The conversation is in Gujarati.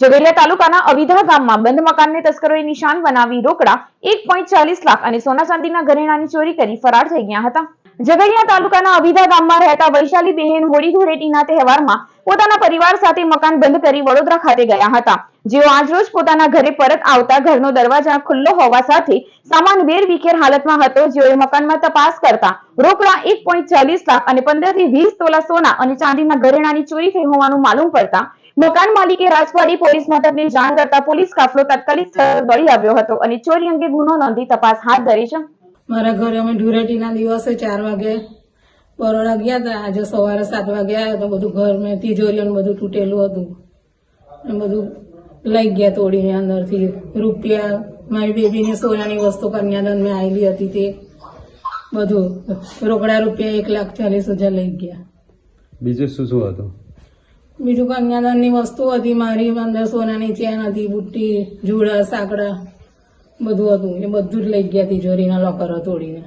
ઝઘડિયા તાલુકાના અવિધા ગામમાં બંધ મકાનને તસ્કરોએ નિશાન બનાવી રોકડા, એક લાખ અને સોના ચાંદીના ઘરેણાની ચોરી કરી ફરાર થઈ ગયા હતા. ઝઘડિયા તાલુકાના અવિધા ગામમાં રહેતા વૈશાલી બહેન હોળી ધૂળેટીના તહેવારમાં પોતાના પરિવાર સાથે મકાન બંધ કરી વડોદરા ખાતે ગયા હતા. જેઓ આજરોજ પોતાના ઘરે પરત આવતા ઘરનો દરવાજા ખુલ્લો હોવા સાથે સામાન વેર વિખેર હાલતમાં હતો. જેઓએ મકાનમાં તપાસ કરતા રોકડા એક પોઈન્ટ ચાલીસ લાખ અને પંદરથી વીસ તોલા સોના અને ચાંદીના ઘરેણાની ચોરી થઈ હોવાનું માલુમ પડતા મકાન માલિકે રાજવાડી પોલીસ મથકને જાણ કરતા પોલીસ કાફલો તાત્કાલિક સ્થળ દોડી આવ્યો હતો અને ચોરી અંગે ગુનો નોંધી તપાસ હાથ ધરી છે. મારા ઘરે અમે ધૂળેટીના દિવસે ચાર વાગે બરોડા ગયા હતા. આજે સવારે સાત વાગે આવ્યા તો બધું ઘર મેં તિજોરીઓ બધું તૂટેલું હતું. ને બધું લઈ ગયા તોડીને અંદરથી. રૂપિયા મારી બેબીની સોનાની વસ્તુ કન્યાદાન મેં આવેલી હતી તે. બધું રોકડા રૂપિયા એક લાખ ચાલીસ હજાર લઈ ગયા. બીજું શું શું હતું? બીજું કન્યાદાનની વસ્તુ હતી મારી, અંદર સોનાની ચેન હતી, બુટ્ટી, જુડા, સાકડા, બધું હતું. એ બધું જ લઈ ગયા તિજોરીના લોકરો તોડીને.